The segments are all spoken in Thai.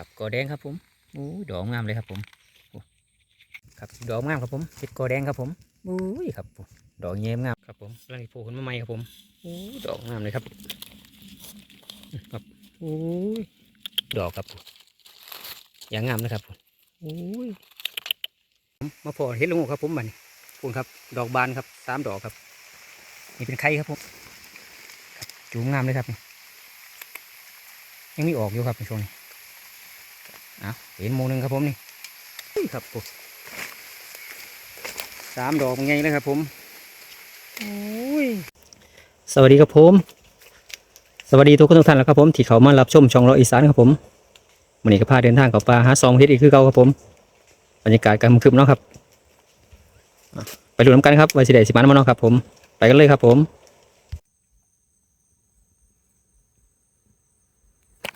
ครับกอแดงครับผมโอ้ยดอกงามเลยครับผมครับดอกงามครับผมเห็ดกอแดงครับผมโอ้ยครับดอกเงี้ยมงามครับผมกำลังโผล่ขึ้นมาใหม่ครับผมโอ้ยดอกงามเลยครับครับโอ้ยดอกครับอย่างงามเลยครับผมโอ้ยมาพอเห็ดลงครับผมบัดนพูนครับ ดอกบานครับสามดอกครับ นี่เป็นไข่ครับผมจูงงามเลยครับ ยังไม่ออกอยู่ครับในช่วงนี้ อะเห็นหมูหนึ่งครับผมนี่อุ้ยครับผมสามดอกเป็นไงเลยครับผมโอ้ยสวัสดีครับผม สวัสดีทุกคนทุกท่านแล้วครับผม ที่เขามารับชมช่องเราอีสานครับผมวันนี้ก็พาเดินทางกับปลาหาซองเฮ็ดอีกคือเก่าครับผม บรรยากาศการคึมเนาะครับอะไปดูน้ำกันครับไว้สิเดสิมันมาเนาะครับผม ไปกันเลยครับผม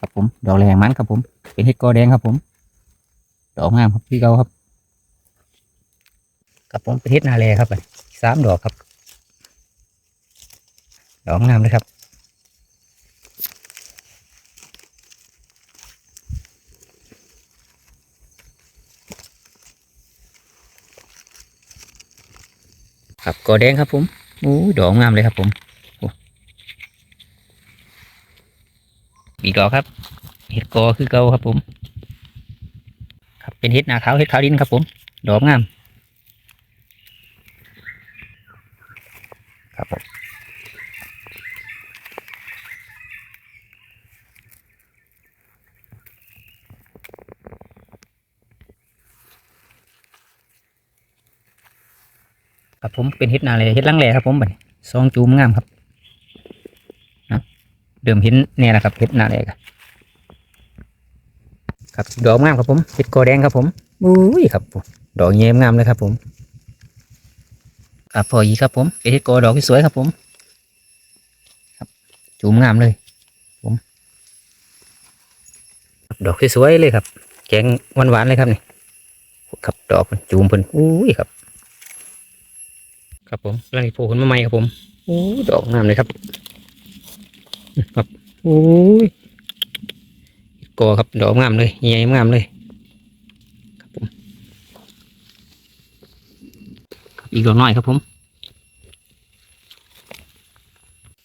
ครับผม ดอกแรงมันครับผม เป็นเห็ดกอแดงครับผม ดอกงามครับพี่เกาครับ ครับผมเป็นเห็ดนาแลครับสามดอกครับ ดอกงามเลยครับครับกอแดงครับผมโอ้ยดอกงามเลยครับผมโอ้ อีกดอกครับ เห็ดกอคือเก่าครับผม ครับเป็นเห็ดหนาขาวเห็ดขาวดินครับ ผม ดอกงาม ครับผมครับผมเป็นเห็ดนาเลยเห็ดลังแหล่ครับผมบัดซองจูมงามครับ เดิมเห็นเนี่ยนะครับเห็ดนาเลยครับดอกงามครับผมเห็ดกอแดงครับผมอุ้ยครับดอกเงี้ยงามเลยครับผมครับพออีครับผมเห็ดกอดอกที่สวยครับผม ครับจูมงามเลยผมครับดอกที่สวยเลยครับแกงหวานๆเลยครับนี่ครับดอกจูมเพิ่นอุ้ยครับ ครับผมกำลังโผล่ขึ้นมาใหม่ครับผมอู้ดอกงามเลยครับ ครับอุ้ยกอครับดอกงามเลยใหญ่งามเลยครับผมครับอีกดอกน้อยครับผม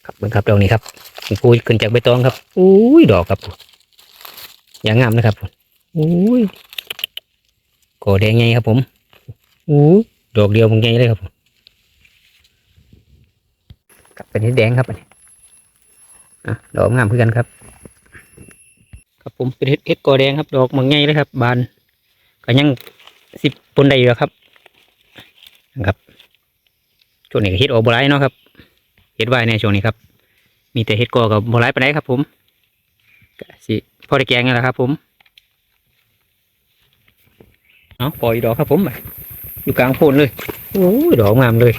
ครับเบิ่งครับดอกนี้ครับปูขึ้นจากใบตองครับอุ้ยดอกครับอย่างงามนะครับอุ้ยกอแดงใหญ่ครับผมอู้ดอกเดียวมันใหญ่เลยครับผมครับเป็นเห็ดแดงครับอันนี้ อะดอกงามเพื่อกันครับ ครับผมเป็นเห็ดเห็ดกอแดงครับ ดอกมันง่ายเลยครับ บานก็ยังสิบปนได้อยู่ครับนะครับช่วงนี้ก็เห็ดออกบหลายเนาะครับเห็ดไว้ในช่วงนี้ครับ มีแต่เห็ดกอกับบหลายไปไหนใดครับ ผมก็สิพอได้แกงนี่แหละครับ ผมเอาปล่อยดอกครับ ผมอยู่กลางโพนเลยโอ้ยดอกงามเลย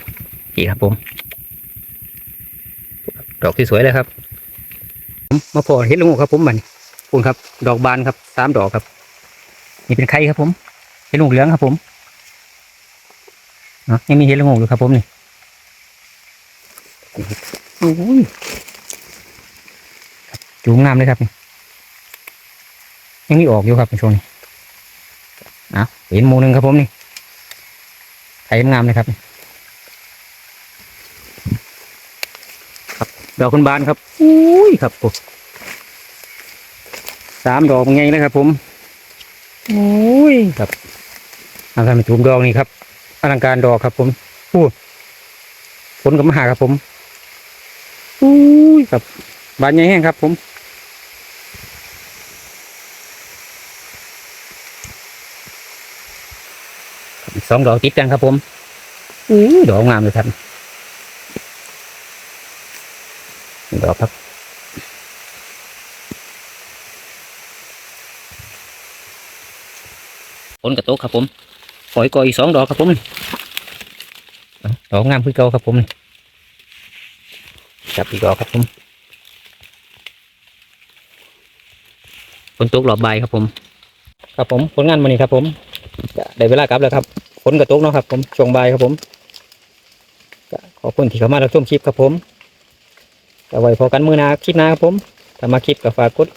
นี่ครับผม ดอกที่สวยเลยครับผ มาพอเห็ดละโงูครับผมมันปูนครับ ดอกบานครับสามดอกครับ นี่เป็นไข่ครับผมเห็ดลูกเหลืองครับผมเนาะยังมีเห็ดละโงกอยู่ครับผมนี่โอ้ยจูงงามเลยครับนี่ยังมีออกอยู่ครับในช่วงนี้อะเห็นหมูหนึ่งครับผมนี่ไข่งามเลยครับครับ ดอกคนบานครับอุ้ยครับผมสามดอกเป็นไงนะครับ ผมโอ้ยครับอาการเป็นถุงดอกนี่ครับอลังการดอกครับ ผมอู้ฝนกับมาหาครับ ผมอุ้ยครับ บานใหญ่แห้งครับ ผมครับสองดอกติดกันครับ ผมอู้ยดอกงามเลยครับ ดอกครับฝนกระตกครับผมปล่อยกออีกสองดอกครับผมเอาดอกงามคือเก่าครับผมนี่จับอีกดอกครับผมฝนตกหลอบใบายครับผม ครับผมผลงานวันนี้ครับผมก็ได้เวลากลับแล้วครับฝนกระตกเนาะครับผมช่วงบ่ายครับผมก็ขอบคุณที่เข้ามารับชมคลิปครับผม ก็ไว้พอกันมือนาคลิปหน้าครับผมถ้ามาคลิปก็ฝากกด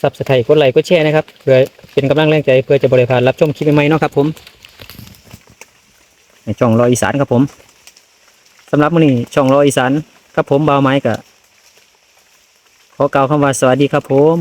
ซับสไครต์กดไลค์กดแชร์นะครับเพื่อเป็นกำลังแรงใจเพื่อจะบริพารรับชมคลิปใหม่ๆเนาะครับผมในช่องรออีสานครับผมสำหรับมื้อนี้ช่องรออีสานครับผมบ่าวไม้กับขอกล่าวคำว่าสวัสดีครับผม